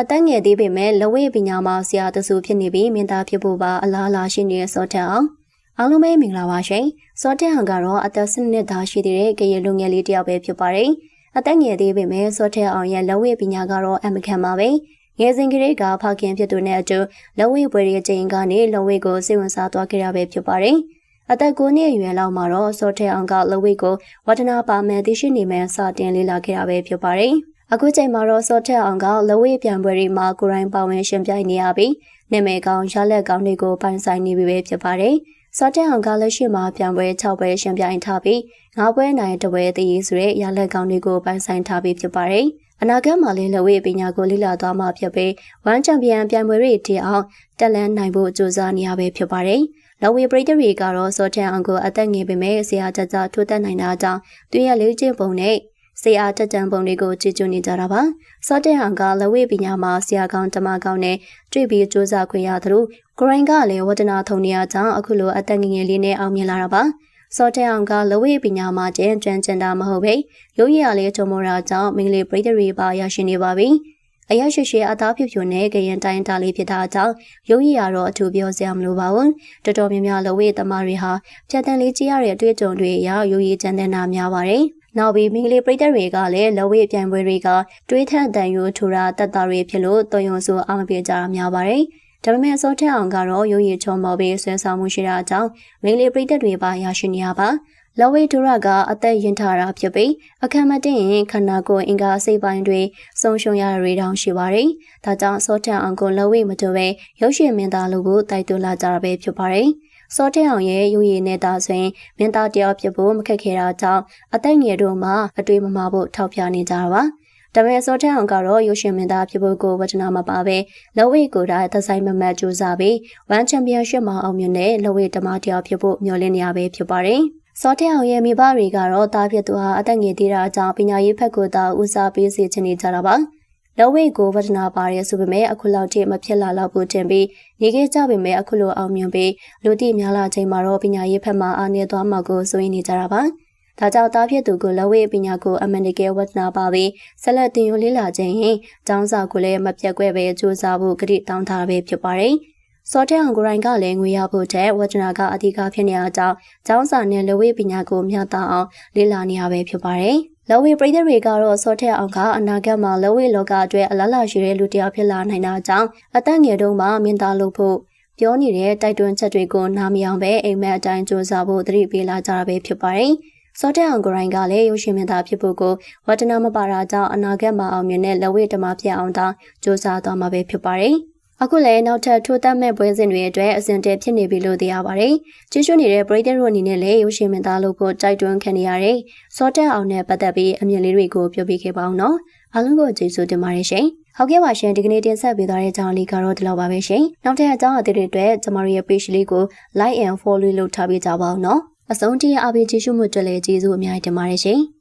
အသက်ငယ်သေးပေမဲ့လဝိပညာမှာဆရာတဆူဖြစ်နေပြီးမင်းသားဖြစ်ဖို့ပါအလားအလာရှိနေတဲ့စောတက်အောင်အားလုံးပဲမင်္ဂလာပါရှင်စောတက်အောင်ကတော့အသက်၁၂နှစ်သားရှိသေးတဲ့ကရင်လူငယ်လေးတစ်ယောက်ပဲဖြစ်ပါတယ်အသက်ငယ်သေးပေမဲ့စောတက်အောင်ရဲ့လဝိပညာကတော့အမခံပါပဲငယ်စဉ်ကလေးကဖခင်ဖြစ်သူနဲ့အတူလဝိပွဲရဲ့ချိန်ကနေလဝိကိုစိတ်ဝင်စားသွားခဲ့ရပဲဖြစ်ပါတယ်အသက်9နှစ်အရွယ်လောက်မှာတော့စောထဲအောင်ကလဝိကိုဝဒနာပါမယ်သိရှိနေမယ်စတင်လေ့လာခဲ့တာပဲဖြစ်ပါတယ်။ အခုချိန်မှာတော့စောထက်အောင်ကလဝိပြန်ပွဲတွေမှာကိုရိုင်းပါဝင်ရှင်ပြိုင်နေရပြီးနာမည်ကောင်းရလက်ကောင်းတွေကိုပိုင်ဆိုင်နေပြီပဲဖြစ်ပါတယ်။စောထက်အောင်ကလက်ရှိမှာပြန်ပွဲ6ပွဲရှင်ပြိုင်ထားပြီး9ပွဲနိုင်တပွဲတည်ဆိုတဲ့ရလက်ကောင်းတွေကိုပိုင်ဆိုင်ထားပြီးဖြစ်ပါတယ်။အနာဂတ်မှာလည်းလဝိပညာကိုလေ့လာသွားမှာဖြစ်ပြီးဝမ်ချန်ပီယံပြိုင်ပွဲတွေတည်အောင်တက်လန်းနိုင်ဖို့ကြိုးစားနေရပဲဖြစ်ပါတယ်။လော်ဝီပရိသတ်တွေကတော့စောထန်အောင်ကိုအသက်ငယ်ပေမဲ့ဆရာကြကြထိုးတက်နိုင်တာကြောင့်သူရဲ့လေ့ကျင့်ပုံနဲ့ ဆရာတက်တံပုံတွေကိုကြည်ကျူနေကြတာပါစောတဲ့ဟန်ကလဝိပညာမှာဆရာကောင်းတမကောင်းနဲ့တွေ့ပြီးစူးစမ်းခွင့်ရသလိုဂရိုင်းကလည်းဝဒနာထုံနေရကြောင်းအခုလိုအသက်ငယ်ငယ်လေးနဲ့အောင်မြင်လာတာပါစောတဲ့အောင်ကလဝိပညာမှာကျန်ကျန်ကျန်တာမဟုတ်ပဲရုပ်ရည်ရလေးချုံမောတာကြောင့်မင်္ဂလိပရိသတ်တွေပါရရှိနေပါပြီ။အရရှိရှိအသားဖြူဖြူနဲ့ကရင်တိုင်းတာလေးဖြစ်တာကြောင့်ရုပ်ရည်ရတော့အထူးပြောစရာမလိုပါဘူးတော်တော်များများလဝေးသမားတွေဟာဖြတ်တန်းလေးကြည့်ရတဲ့အတွေ့အကြုံတွေအရရုပ်ရည်ကျန်တဲ့နာများပါတယ် နောက်ပြီးမင်္ဂလိပရိသတ်တွေကလည်းလဝေးပြိုင်ပွဲတွေကတွေးထက်တန်ယူထူတာတက်တာတွေဖြစ်လို့တော်ရုံဆိုအောင်ပြကြတာများပါတယ်ဒါပေမဲ့စောထက်အောင်ကတော့ရုပ်ရည်ချုံမော်ပြီးဆွဲဆောင်မှုရှိတာကြောင့်မင်္ဂလိပရိသတ်တွေပါရရှိနေရပါလဝေဒုရကအသက်ရင်ထတာဖြစ်ပြီးအခမ်းမတင်ရင်ခန္ဓာကိုယ်အင်္ဂါစိတ်ပိုင်းတွေဆုံးရှုံးရတွေတောင်ရှိပါတယ်။ဒါကြောင့်စောထန်အောင်ကိုလဝေမတူပဲရုပ်ရှင်မင်းသားလူကိုတိုက်တွန်းလာကြတာပဲဖြစ်ပါတယ်။ စောတဲ့အောင်ရဲ့ယူရည်နေတာဆိုရင်မင်းသားတယောက်ဖြစ်ဖို့မခက်ခဲတာကြောင့်အသက်ငယ်တို့မှအတွေ့မမဖို့ထောက်ပြနေကြတာပါ။ဒါပေမဲ့စောတဲ့အောင်ကတော့ရုပ်ရှင်မင်းသားဖြစ်ဖို့ကိုဝចနာမပါပဲလဝေကိုဒါသက်ဆိုင်မမတ်ကြိုးစားပြီးဝမ်ချန်ပီယံရှစ်မှာအောင်မြင်တဲ့လဝေတမတယောက်ဖြစ်ဖို့မျှော်လင့်နေရပဲဖြစ်ပါတယ်။စောတဲ့အောင်ရဲ့မိဘတွေကတော့တားဖြစ်သူဟာအသက်ငယ်သေးတာကြောင့်ပညာရေးဖက်ကိုသာဦးစားပေးစေချင်နေကြတာပါ။ လောဝိကိုဝဒနာပါရဲဆိုပေမဲ့အခုလောက်ထိမဖြစ်လာတော့ဘူးတင်ပြီးနေခဲ့ကြပေမဲ့အခုလိုအောင်မြင်ပြီးလူတိများလာချိန်မှာတော့ပညာရေးဖက်မှာအားနည်းသွားမှာကိုစိုးရိမ်နေကြတာပါ။ဒါကြောင့်တားဖြစ်သူကိုလောဝိပညာကိုအမှန်တကယ်ဝဒနာပါပြီးဆက်လက်တင်ယူလေးလာခြင်းရင်ចောင်းစာကိုလည်းမပြတ်ကွဲပဲစူးစမ်းဖို့ကြိတောင်းထားပဲဖြစ်ပါတယ်။စောတဲ့အောင်ကိုရိုင်းကလည်းငွေရဖို့တဲ့ဝကျနာကအဓိကဖြစ်နေတဲ့အကြောင်းကျောင်းစာနဲ့လဝေးပညာကိုမျှတအောင်လေ့လာနေရပဲဖြစ်ပါတယ်။ လဝေးပြည်သူတွေကတော့စောတဲ့အောင်ကအနာဂတ်မှာလဝေးလောကအတွက်အလားလာရှိတဲ့လူတစ်ယောက်ဖြစ်လာနိုင်တာကြောင့်အသက်ငယ်တုန်းမှာမင်းသားလုပ်ဖို့ပြောနေတဲ့တိုက်တွန်းချက်တွေကိုနားမယောင်ပဲအိမ်မက်အတိုင်းစူးစမ်းဖို့တတိပေးလာကြတာပဲဖြစ်ပါတယ်။စောတဲ့အောင်ကိုရိုင်းကလည်းရုပ်ရှင်မင်းသားဖြစ်ဖို့ကိုဝတ္တနာမပါတာကြောင့်အနာဂတ်မှာအောင်မြင်တဲ့လက်ဝဲဓမ္မဖြစ်အောင်တောင်းစူးစမ်းသွားမှာပဲဖြစ်ပါတယ်။ အခုလည်းနောက်ထပ်ထိုးတက်မဲ့ပွဲစဉ်တွေအတွက်အစဉ်တည်းဖြစ်နေပြီလို့သိရပါတယ်။ကျေးဇူးနေတဲ့ပရိသတ်တို့အနေနဲ့လည်းရုပ်ရှင်မသားလို့ဖို့တိုက်တွန်းခံနေရတဲ့စောတက်အောင်နဲ့ပတ်သက်ပြီးအမြင်လေးတွေကိုပြောပြခဲ့ပါအောင်နော်။အားလုံးကိုကျေးဇူးတင်ပါတယ်ရှင်။ဟုတ်ကဲ့ပါရှင်ဒီကနေ့တင်ဆက်ပေးသွားတဲ့အကြောင်းလေးကတော့ဒီလောက်ပါပဲရှင်။နောက်ထပ်အကြောင်းအသေးတွေအတွက်ကျမတို့ရဲ့ page လေးကို like and follow လုပ်ထားပေးကြပါအောင်နော်။အဆုံးထိအားပေးကြည့်ရှုမှုကြလည်းကျေးဇူးအများကြီးတင်ပါတယ်ရှင်။